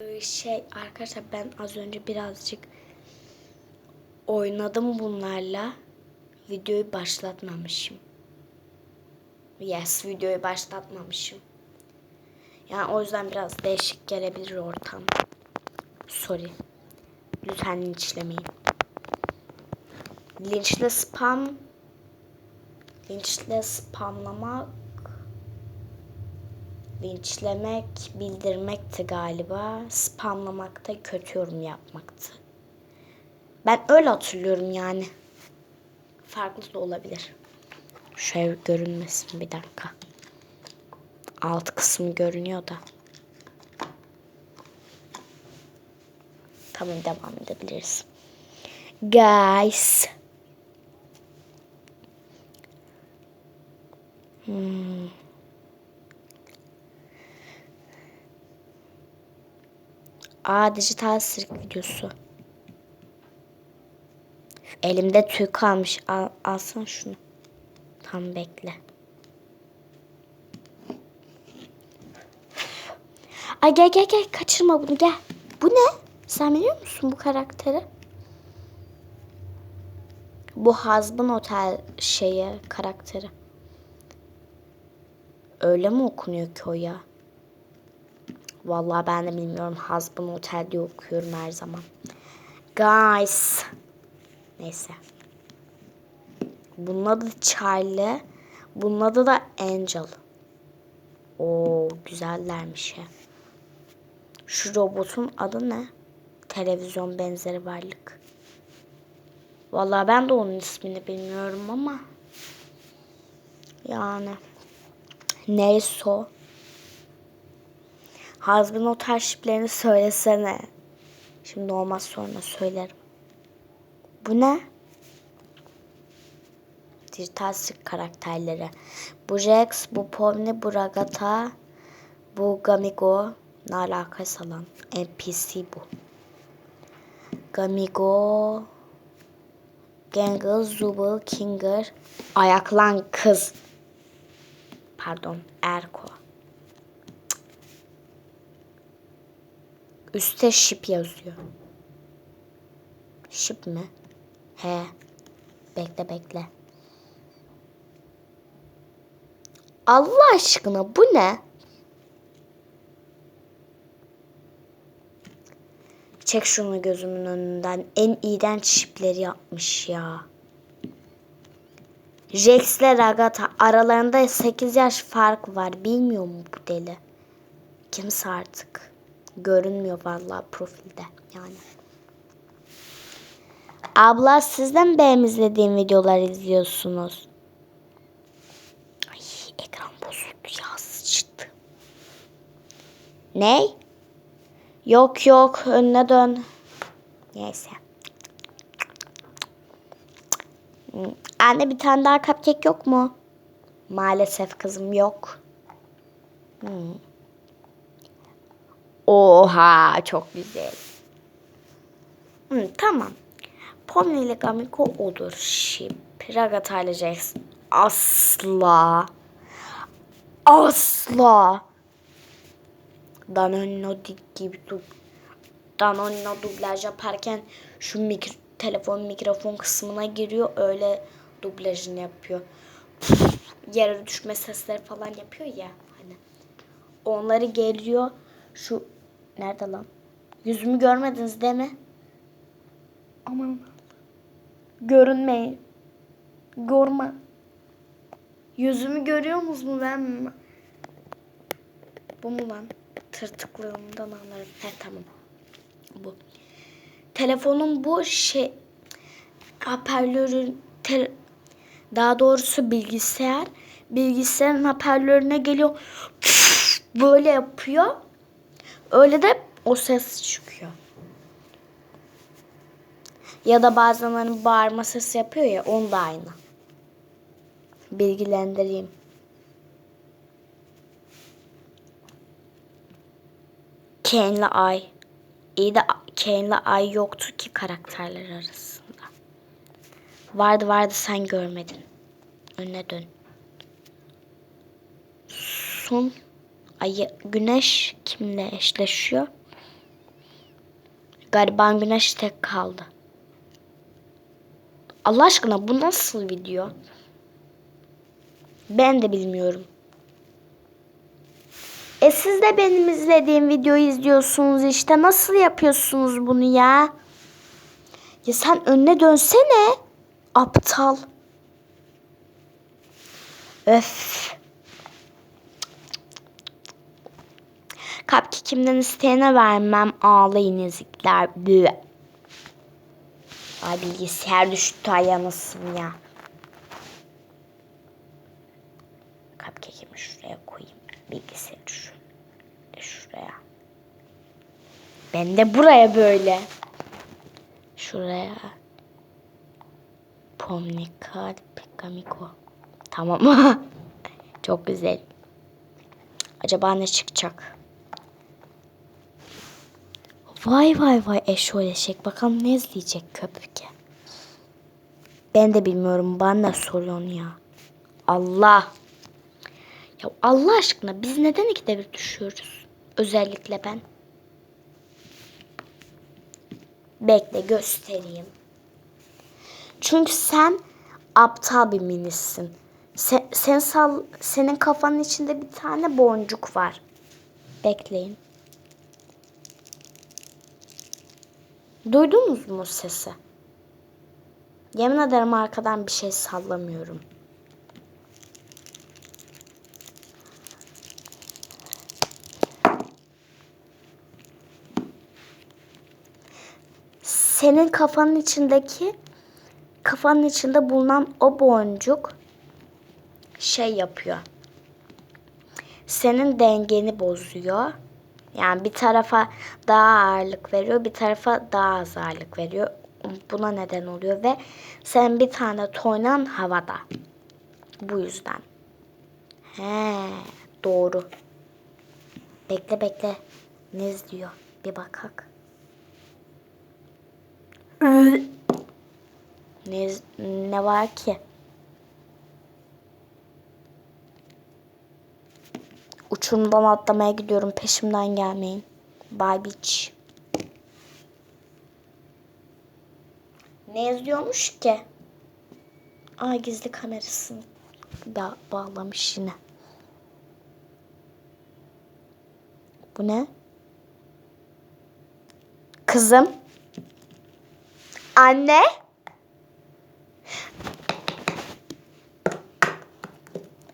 Ee, Şey arkadaşlar ben az önce birazcık oynadım bunlarla. Videoyu başlatmamışım. Yes videoyu başlatmamışım. Yani o yüzden biraz değişik gelebilir ortam. Sorry. Lütfen linçlemeyin. Linçle spam linçle spamlamak linçlemek bildirmekti galiba. Spamlamak da kötü yorum yapmaktı. Ben öyle hatırlıyorum yani. Farklı da olabilir. Şöyle görünmesin bir dakika. Alt kısmı görünüyor da. Tamam devam edebiliriz. Guys. Hmm. Aa dijital sirk videosu. Elimde tüy kalmış. Al, alsana şunu. Tam bekle. Ay gel gel gel kaçırma bunu gel. Bu ne? Sen biliyor musun bu karakteri? Bu Hazbın Otel şeyi karakteri. Öyle mi okunuyor ki o ya? Vallahi ben de bilmiyorum. Hazbın Otel diye okuyorum her zaman. Guys. Neyse. Bunun adı Charlie. Bunun adı da Angel. Oo güzellermiş ya. Şu robotun adı ne? Televizyon benzeri varlık. Vallahi ben de onun ismini bilmiyorum ama. Yani. Neyse o. Hazbin o şiplerini söylesene. Şimdi olmaz sonra söylerim. Bu ne? Dijital karakterleri. Bu Rex, bu Pony, bu Ragata, bu Gamigo. Ne alakası olan? NPC bu. Gamigo, Gangle, Zubul, Kinger, Ayaklan Kız. Pardon, Erko. Üste şip yazıyor. Şip mi? He. Bekle bekle. Allah aşkına bu ne? Çek şunu gözümün önünden. En iğrenç şipleri yapmış ya. Rex ile Ragata aralarında 8 yaş fark var. Bilmiyor mu bu deli? Kimse artık. Görünmüyor vallahi profilde yani. Abla sizden benim izlediğim videolar izliyorsunuz. Ay ekran bozuldu ya sıçtı. Ne? Yok yok önüne dön. Neyse. Anne bir tane daha cupcake yok mu? Maalesef kızım yok. Hmm. Oha çok güzel. Hmm, tamam. Pomni ile Gamiko olur. Şip. Ragata ile Jax. Asla. Asla. Danonino gibi dub Danonino dublaj yaparken şu mikro, telefon mikrofon kısmına giriyor. Öyle dublajını yapıyor. Yere düşme sesleri falan yapıyor ya. Hani. Onları geliyor. Şu nerede lan? Yüzümü görmediniz değil mi? Aman. Görünmeyin. Görme. Yüzümü görüyor musunuz ben mi? Bu mu lan? Tırtıklığımdan anlarım. He tamam. Bu. Telefonun bu şey hoparlörün te- daha doğrusu bilgisayar bilgisayarın hoparlörüne geliyor. Böyle yapıyor. Öyle de o ses çıkıyor. Ya da bazen hani bağırma sesi yapıyor ya on da aynı. Bilgilendireyim. Kane'le Ay. İyi de Kane'le Ay yoktu ki karakterler arasında. Vardı vardı sen görmedin. Önüne dön. Sun Ayı, güneş kimle eşleşiyor? Gariban güneş tek kaldı. Allah aşkına bu nasıl video? Ben de bilmiyorum. E siz de benim izlediğim videoyu izliyorsunuz işte. Nasıl yapıyorsunuz bunu ya? Ya sen önüne dönsene. Aptal. Öf. Cupcake'imden isteyene vermem. Ağlayın ezikler. Bleh. Ay bilgisayar düştü ayağınısın ya. Cupcake'imi şuraya koyayım. Bilgisayarı şu. Şuraya. Ben de buraya böyle. Şuraya. Pomnikal Pekamiko. Tamam. Çok güzel. Acaba ne çıkacak? Vay vay vay eşol eşek. Bakalım ne izleyecek köpük. Ben de bilmiyorum. Bana soruyorsun ya. Allah. Ya Allah aşkına biz neden ikide bir düşüyoruz? Özellikle ben. Bekle göstereyim. Çünkü sen aptal bir minissin. Sen, sen sal, senin kafanın içinde bir tane boncuk var. Bekleyin. Duydunuz mu sesi? Yemin ederim arkadan bir şey sallamıyorum. Senin kafanın içindeki kafanın içinde bulunan o boncuk şey yapıyor. Senin dengeni bozuyor. Yani bir tarafa daha ağırlık veriyor, bir tarafa daha az ağırlık veriyor. Buna neden oluyor ve sen bir tane toynan havada. Bu yüzden. He, doğru. Bekle bekle. Ne izliyor? Bir bakak. ne, iz- ne var ki? Uçurumdan atlamaya gidiyorum. Peşimden gelmeyin. Bye bitch. Ne yazıyormuş ki? Ay gizli kamerasını da bağlamış yine. Bu ne? Kızım. Anne.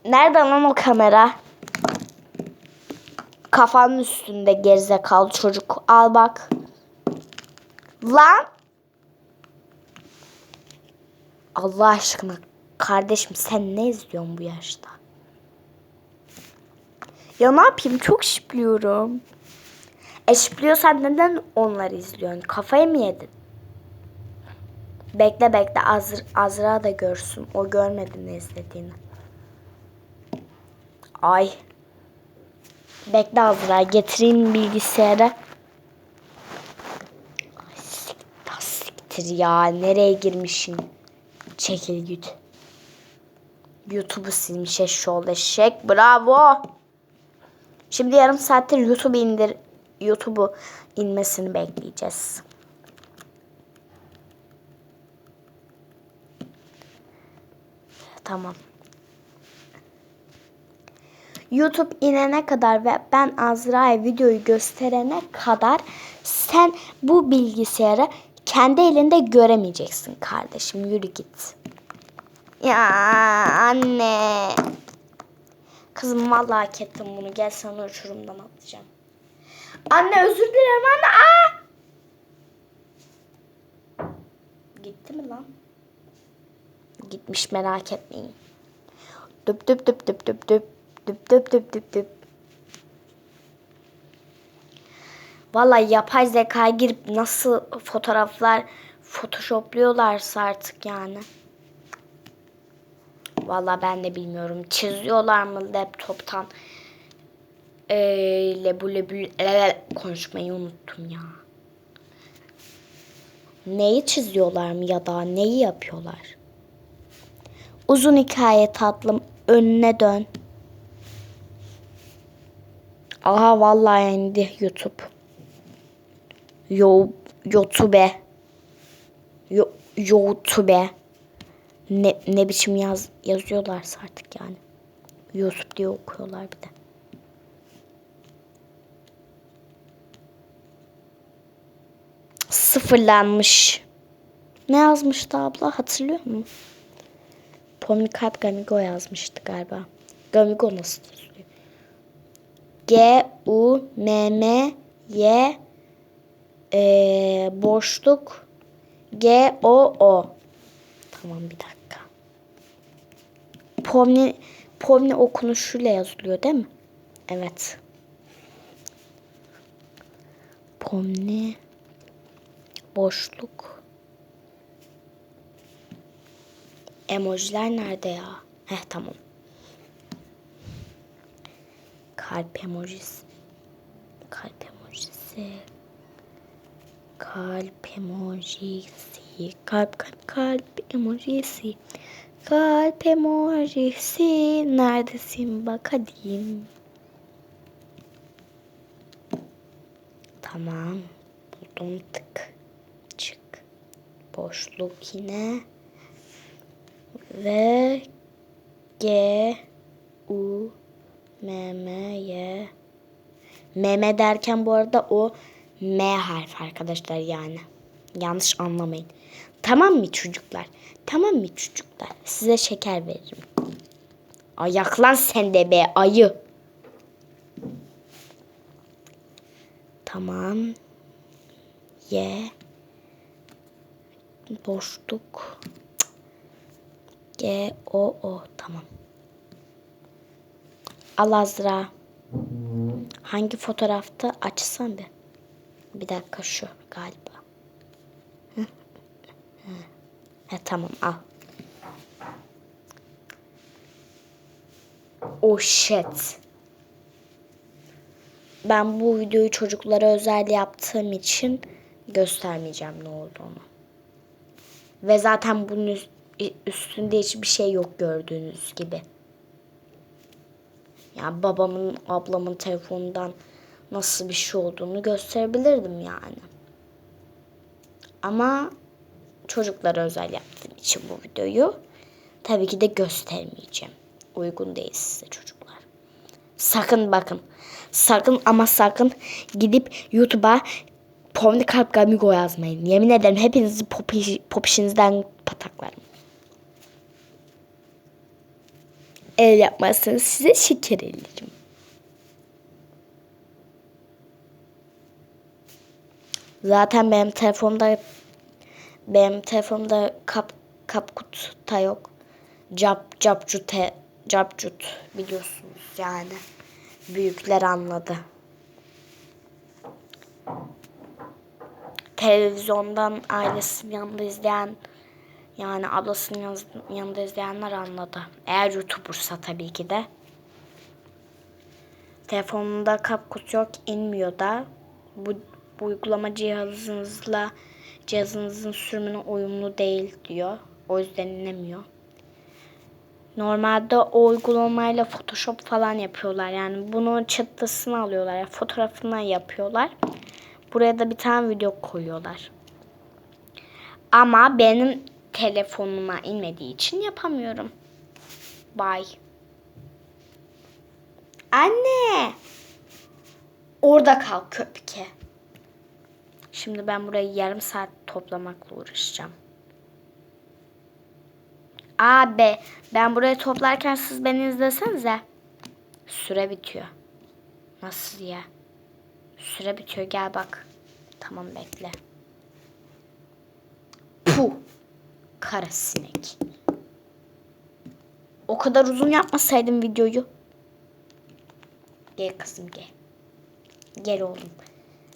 Nerede lan o kamera? Kafanın üstünde gerizekalı çocuk. Al bak. Lan. Allah aşkına kardeşim sen ne izliyorsun bu yaşta? Ya ne yapayım çok şipliyorum. E şipliyorsan neden onları izliyorsun? Kafayı mı yedin? Bekle bekle Azra, Azra da görsün. O görmedi ne izlediğini. Ay. Bekle Azra getireyim ah, Siktir ya nereye girmişsin? Çekil git. YouTube'u silmiş eşşoğlu eşek. Bravo. Şimdi yarım saattir YouTube indir YouTube'u inmesini bekleyeceğiz. Tamam. YouTube inene kadar ve ben Azra'ya videoyu gösterene kadar sen bu bilgisayarı kendi elinde göremeyeceksin kardeşim. Yürü git. Ya anne. Kızım vallahi hak ettim bunu. Gel sana uçurumdan atacağım. Anne özür dilerim anne. Aa! Gitti mi lan? Gitmiş merak etmeyin. Düp düp düp düp düp düp. Düp düp düp düp düp. Vallahi yapay zekaya girip nasıl fotoğraflar photoshopluyorlarsa artık yani. Vallahi ben de bilmiyorum. Çiziyorlar mı laptoptan? Ee, lebu lebu ele- konuşmayı unuttum ya. Neyi çiziyorlar mı ya da neyi yapıyorlar? Uzun hikaye tatlım önüne dön. Aha vallahi indi YouTube. Yo YouTube. Yo, YouTube. Ne, ne biçim yaz, yazıyorlarsa artık yani. YouTube diye okuyorlar bir de. Sıfırlanmış. Ne yazmıştı abla hatırlıyor musun? Pomnikat Gamigo yazmıştı galiba. Gamigo nasıl? G U M M Y e, boşluk G O O. Tamam bir dakika. Pomni Pomni okunuşuyla yazılıyor değil mi? Evet. Pomni boşluk Emojiler nerede ya? Heh tamam. Kalp emojisi. Kalp emojisi. Kalp emojisi. Kalp kalp kalp emojisi. Kalp emojisi. Neredesin bak hadi. Tamam. Buldum tık. Çık. Boşluk yine ve G U M M Y Meme derken bu arada o M harfi arkadaşlar yani. Yanlış anlamayın. Tamam mı çocuklar? Tamam mı çocuklar? Size şeker veririm. Ayaklan sen de be ayı. Tamam. Y boşluk G O O tamam. Al Azra. Hangi fotoğrafta açsam bir. Bir dakika şu galiba. He, tamam al. Oh shit. Ben bu videoyu çocuklara özel yaptığım için göstermeyeceğim ne olduğunu. Ve zaten bunun üst- üstünde hiçbir şey yok gördüğünüz gibi. Yani babamın, ablamın telefonundan nasıl bir şey olduğunu gösterebilirdim yani. Ama çocuklara özel yaptığım için bu videoyu tabii ki de göstermeyeceğim. Uygun değil size çocuklar. Sakın bakın. Sakın ama sakın gidip YouTube'a Pomni Kalp Gamigo yazmayın. Yemin ederim hepinizi popiş, popişinizden pataklarım. El yapmazsanız size şeker veririm. Zaten benim telefonda benim telefonda kap kapkut da yok. Cap capcute capcut biliyorsunuz yani. Büyükler anladı. Televizyondan ailesinin yanında izleyen yani ablasının yanında izleyenler anladı. Eğer YouTuber'sa tabii ki de. Telefonunda kapkut yok inmiyor da. Bu, bu uygulama cihazınızla cihazınızın sürümüne uyumlu değil diyor. O yüzden inemiyor. Normalde o uygulamayla Photoshop falan yapıyorlar. Yani bunun çıktısını alıyorlar. Yani fotoğrafından yapıyorlar. Buraya da bir tane video koyuyorlar. Ama benim telefonuma inmediği için yapamıyorum. Bye. Anne. Orada kal köpke. Şimdi ben burayı yarım saat toplamakla uğraşacağım. Abi ben burayı toplarken siz beni izlesenize. Süre bitiyor. Nasıl ya? Süre bitiyor gel bak. Tamam bekle. Puh. Kara sinek. O kadar uzun yapmasaydım videoyu. Gel kızım gel. Gel oğlum.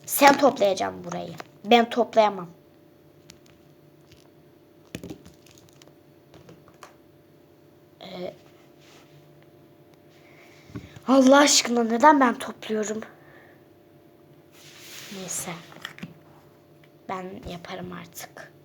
Sen toplayacaksın burayı. Ben toplayamam. Ee, Allah aşkına neden ben topluyorum? Neyse. Ben yaparım artık.